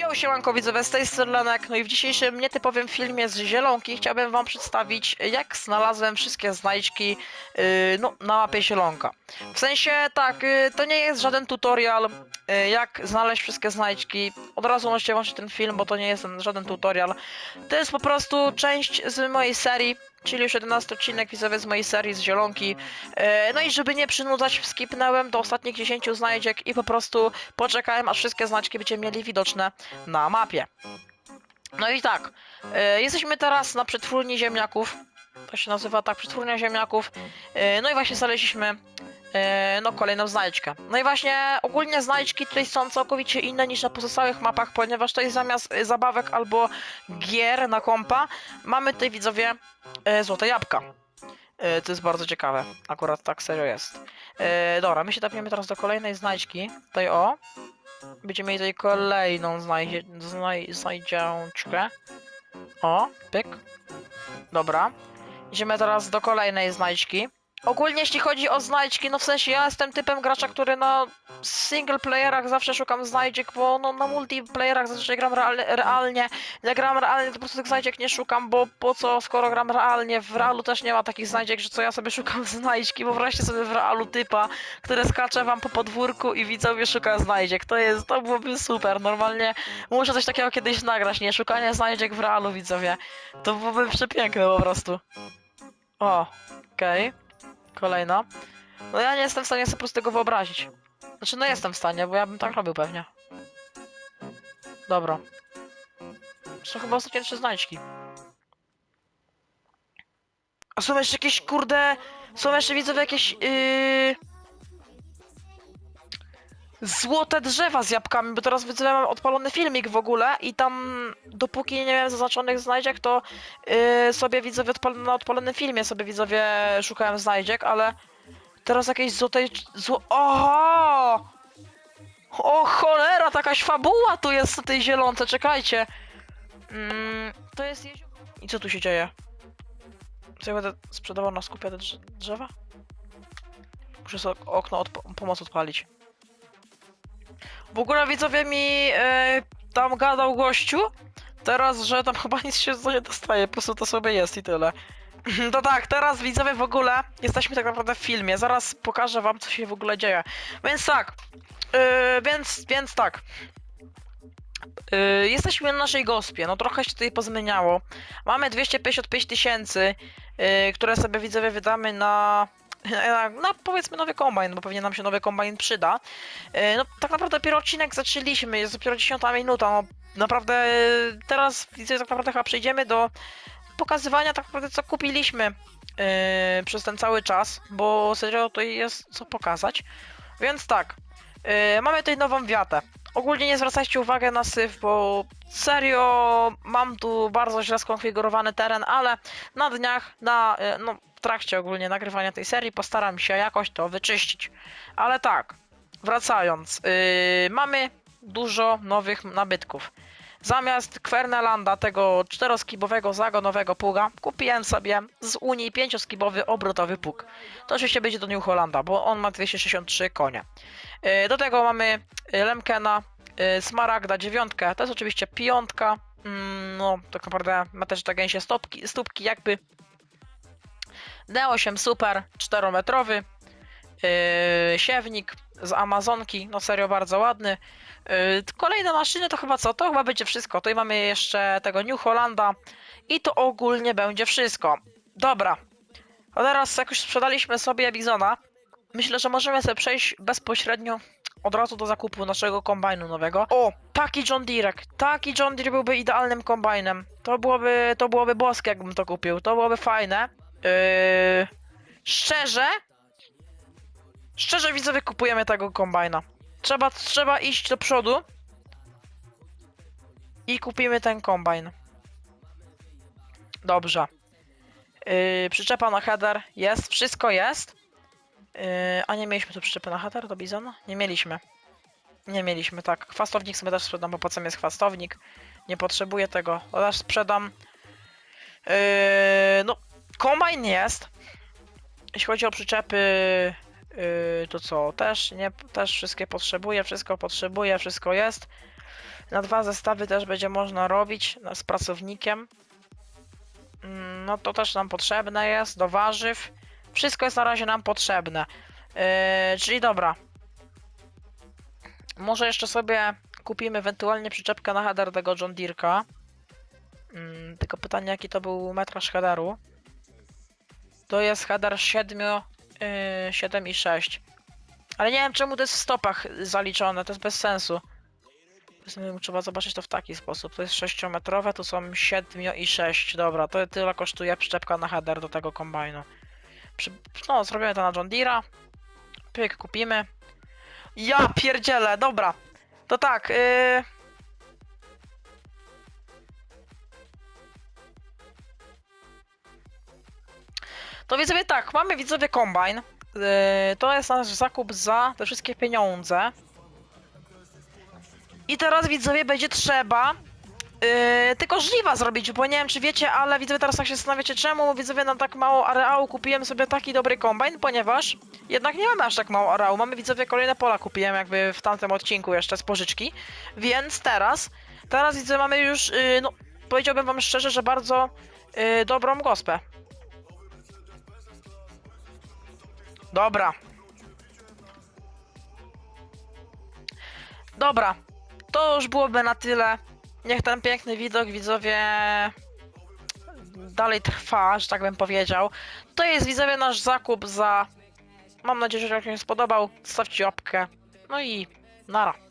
Yo, siemanko widzowie, z tej strony no i w dzisiejszym nietypowym filmie z Zielonki chciałbym wam przedstawić, jak znalazłem wszystkie znajdźki yy, no, na mapie Zielonka. W sensie, tak, yy, to nie jest żaden tutorial, yy, jak znaleźć wszystkie znajdźki. Od razu możecie włączyć ten film, bo to nie jest żaden tutorial. To jest po prostu część z mojej serii, czyli już 11 odcinek widzowie z mojej serii z Zielonki. Yy, no i żeby nie przynudzać, skipnąłem do ostatnich 10 znajdziek i po prostu poczekałem, aż wszystkie znajdźki będziecie mieli widoczne na mapie. No i tak, e, jesteśmy teraz na przetwórni ziemniaków. To się nazywa tak, przetwórnia ziemniaków. E, no i właśnie znaleźliśmy e, no kolejną znajdźkę. No i właśnie ogólnie znajdźki tutaj są całkowicie inne niż na pozostałych mapach, ponieważ tutaj zamiast e, zabawek albo gier na kompa mamy tutaj widzowie e, złote jabłka. E, to jest bardzo ciekawe. Akurat tak serio jest. Dobra, my się tapniemy teraz do kolejnej znajdźki. Tutaj o. Będziemy mieli tutaj kolejną znajdzie, znaj, znajdziączkę. O, pyk. Dobra. Idziemy teraz do kolejnej znajdźki. Ogólnie jeśli chodzi o znajdźki, no w sensie ja jestem typem gracza, który na single playerach zawsze szukam znajdziek, bo no na multiplayerach zazwyczaj gram real, realnie. Jak gram realnie, to po prostu tych znajdziek nie szukam, bo po co, skoro gram realnie, w realu też nie ma takich znajdziek, że co ja sobie szukam znajdźki, wyobraźcie sobie w realu typa, który skacze wam po podwórku i widzowie szuka znajdziek. To jest, to byłoby super. Normalnie muszę coś takiego kiedyś nagrać, nie? Szukanie znajdziek w realu, widzowie. To byłoby przepiękne po prostu. O, okej. Kolejna. No ja nie jestem w stanie sobie po prostu tego wyobrazić. Znaczy, no jestem w stanie, bo ja bym tak robił pewnie. Dobra. Są chyba ostatnie trzy znajdźki. A są jeszcze jakieś, kurde... Są jeszcze, widzowie, jakieś... Yy... Złote drzewa z jabłkami, bo teraz widzowie mam odpalony filmik w ogóle i tam dopóki nie miałem zaznaczonych znajdziek, to yy, sobie widzowie odpal na odpalonym filmie sobie widzowie szukałem znajdziek, ale teraz jakieś złotej... Zło... Oho! O cholera, takaś fabuła tu jest na tej zielonce, czekajcie. Mm, to jest jezioro. I co tu się dzieje? Co ja będę sprzedawał na drzewa? Muszę sobie okno od pomoc odpalić. W ogóle widzowie mi e, tam gadał gościu, teraz, że tam chyba nic się nie dostaje, po prostu to sobie jest i tyle. To tak, teraz widzowie w ogóle jesteśmy tak naprawdę w filmie, zaraz pokażę wam co się w ogóle dzieje. Więc tak, yy, więc, więc tak. Yy, jesteśmy na naszej gospie, no trochę się tutaj pozmieniało. Mamy 255 tysięcy, yy, które sobie widzowie wydamy na, na, na powiedzmy nowy kombajn, bo pewnie nam się nowy kombajn przyda. Yy, no tak naprawdę dopiero odcinek zaczęliśmy, jest dopiero 10 minuta, no naprawdę teraz widzę, tak naprawdę chyba przejdziemy do pokazywania tak naprawdę co kupiliśmy yy, przez ten cały czas, bo serio tutaj jest co pokazać. Więc tak, yy, mamy tutaj nową wiatę. Ogólnie nie zwracajcie uwagi na syf, bo serio mam tu bardzo źle skonfigurowany teren, ale na dniach, na, yy, no, w trakcie ogólnie nagrywania tej serii postaram się jakoś to wyczyścić. Ale tak, wracając, yy, mamy dużo nowych nabytków. Zamiast Kwernelanda, tego czteroskibowego zagonowego pługa, kupiłem sobie z Unii pięcioskibowy obrotowy pług. To oczywiście będzie do New Hollanda, bo on ma 263 konie. Yy, Do tego mamy yy, Lemkena, yy, Smaragda dziewiątkę, to jest oczywiście piątka. Mm, No, tak naprawdę ma też te gęsie stopki, stópki jakby. D8 Super 4-metrowy. Yy, siewnik z Amazonki, no serio bardzo ładny. Yy, kolejne maszyny to chyba co? To chyba będzie wszystko. Tutaj mamy jeszcze tego New Hollanda i to ogólnie będzie wszystko. Dobra. A teraz jak już sprzedaliśmy sobie Bizona, myślę, że możemy sobie przejść bezpośrednio od razu do zakupu naszego kombajnu nowego. O, taki John Deere. Taki John Deere byłby idealnym kombajnem. To byłoby, to byłoby boskie, jakbym to kupił. To byłoby fajne. Yy, szczerze, Szczerze widzowie kupujemy tego kombajna. Trzeba, trzeba iść do przodu. I kupimy ten kombajn. Dobrze. Yy, przyczepa na header jest, wszystko jest. Yy, a nie mieliśmy tu przyczepy na header do Bizona? Nie mieliśmy. Nie mieliśmy, tak. Chwastownik sobie też sprzedam, bo po co jest chwastownik? Nie potrzebuję tego. Też sprzedam. Yy, no, kombajn jest. Jeśli chodzi o przyczepy, Yy, to co, też nie, też wszystkie potrzebuję, wszystko potrzebuję, wszystko jest. Na dwa zestawy też będzie można robić no, z pracownikiem. Mm, No to też nam potrzebne jest, do warzyw. Wszystko jest na razie nam potrzebne. Yy, czyli dobra. Może jeszcze sobie kupimy ewentualnie przyczepkę na header tego John Deere'ka. Mm, tylko pytanie, jaki to był metraż headeru. To jest header 7, yy, 7 i 6. Ale nie wiem czemu to jest w stopach zaliczone, to jest bez sensu. Trzeba zobaczyć to w taki sposób. To jest 6-metrowe, tu są 7 i 6. Dobra, to tyle kosztuje przyczepka na header do tego kombajnu. Przy... No, zrobimy to na John Deere'a. Pyk, kupimy. Ja pierdzielę, dobra. To tak, yy... To widzowie tak, mamy widzowie kombajn. Yy, to jest nasz zakup za te wszystkie pieniądze. I teraz widzowie będzie trzeba yy, tylko żliwa zrobić, bo nie wiem czy wiecie, ale widzowie teraz tak się zastanawiacie czemu widzowie na tak mało areału kupiłem sobie taki dobry kombajn, ponieważ jednak nie mamy aż tak mało areału, mamy widzowie kolejne pola kupiłem jakby w tamtym odcinku jeszcze z pożyczki, więc teraz, teraz widzowie mamy już, yy, no powiedziałbym wam szczerze, że bardzo yy, dobrą gospę. Dobra. Dobra, to już byłoby na tyle. Niech ten piękny widok widzowie dalej trwa, że tak bym powiedział. To jest widzowie nasz zakup za. Mam nadzieję, że jak się spodobał. Stawcie łapkę. No i nara.